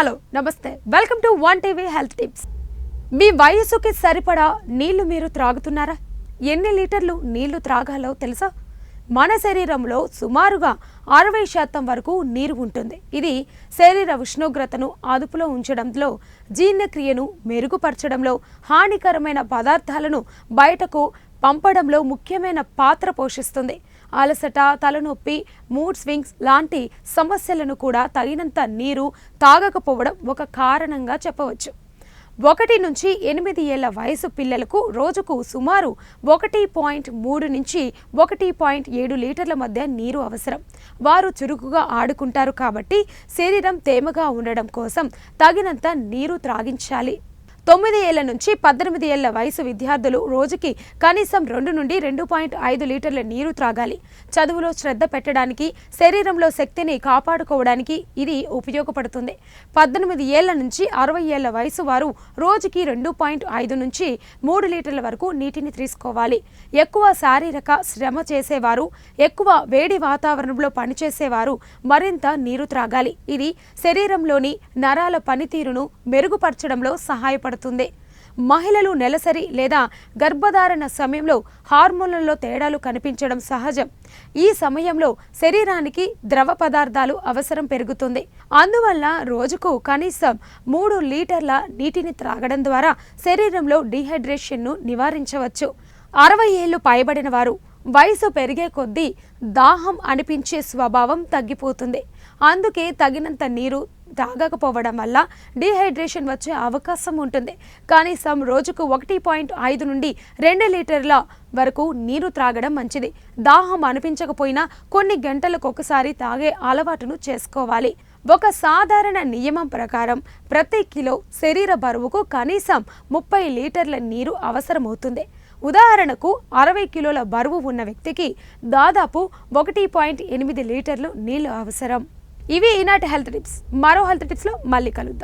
Hello నమస్తే. Welcome to one TV health tips మీ వయసుకి సరిపడా నీళ్ళు మీరు త్రాగుతున్నారా? ఎన్ని లీటర్లు నీళ్ళు త్రాగాలో తెలుసా? మన శరీరంలో సుమారుగా అరవై శాతం వరకు నీరు ఉంటుంది. ఇది శరీర ఉష్ణోగ్రతను అదుపులో ఉంచడంలో జీర్ణక్రియను మెరుగుపరచడంలో హానికరమైన పదార్థాలను బయటకు పంపడంలో ముఖ్యమైన పాత్ర పోషిస్తుంది. అలసట తలనొప్పి మూడ్ స్వింగ్స్ లాంటి సమస్యలను కూడా తగినంత నీరు తాగకపోవడం ఒక కారణంగా చెప్పవచ్చు. ఒకటి నుంచి ఎనిమిది ఏళ్ళ వయసు పిల్లలకు రోజుకు సుమారు ఒకటి పాయింట్ మూడు నుంచి ఒకటి పాయింట్ ఏడు లీటర్ల మధ్య నీరు అవసరం. వారు చురుకుగా ఆడుకుంటారు కాబట్టి శరీరం తేమగా ఉండడం కోసం తగినంత నీరు త్రాగించాలి. తొమ్మిది ఏళ్ళ నుంచి పద్దెనిమిది ఏళ్ళ వయసు విద్యార్థులు రోజుకి కనీసం రెండు నుండి రెండు పాయింట్ ఐదు లీటర్ల నీరు త్రాగాలి. చదువులో శ్రద్ధ పెట్టడానికి శరీరంలో శక్తిని కాపాడుకోవడానికి ఇది ఉపయోగపడుతుంది. పద్దెనిమిది ఏళ్ళ నుంచి అరవై ఏళ్ళ వయసు వారు రోజుకి రెండు పాయింట్ ఐదు నుంచి మూడు లీటర్ల వరకు నీటిని తీసుకోవాలి. ఎక్కువ శారీరక శ్రమ చేసేవారు ఎక్కువ వేడి వాతావరణంలో పనిచేసేవారు మరింత నీరు త్రాగాలి. ఇది శరీరంలోని నరాల పనితీరును మెరుగుపరచడంలో సహాయపడుతుంది. మహిళలు నెలసరి లేదా గర్భధారణ సమయంలో హార్మోన్లలో తేడాలు కనిపించడం సహజం. ఈ సమయంలో శరీరానికి ద్రవ పదార్థాలు అవసరం పెరుగుతుంది. అందువల్ల రోజుకు కనీసం మూడు లీటర్ల నీటిని త్రాగడం ద్వారా శరీరంలో డీహైడ్రేషన్ను నివారించవచ్చు. అరవై ఏళ్ళు పైబడిన వారు వయసు పెరిగే కొద్దీ దాహం అనిపించే స్వభావం తగ్గిపోతుంది. అందుకే తగినంత నీరు తాగకపోవడం వల్ల డీహైడ్రేషన్ వచ్చే అవకాశం ఉంటుంది. కనీసం రోజుకు ఒకటి పాయింట్ ఐదు నుండి రెండు లీటర్ల వరకు నీరు త్రాగడం మంచిది. దాహం అనిపించకపోయినా కొన్ని గంటలకు ఒకసారి తాగే అలవాటును చేసుకోవాలి. ఒక సాధారణ నియమం ప్రకారం ప్రతి కిలో శరీర బరువుకు కనీసం ముప్పై లీటర్ల నీరు అవసరమవుతుంది. ఉదాహరణకు అరవై కిలోల బరువు ఉన్న వ్యక్తికి దాదాపు ఒకటి పాయింట్ ఎనిమిది లీటర్లు నీళ్ళు అవసరం. ఇవి ఈనాటి హెల్త్ టిప్స్. మరో హెల్త్ టిప్స్లో మళ్ళీ కలుద్దాం.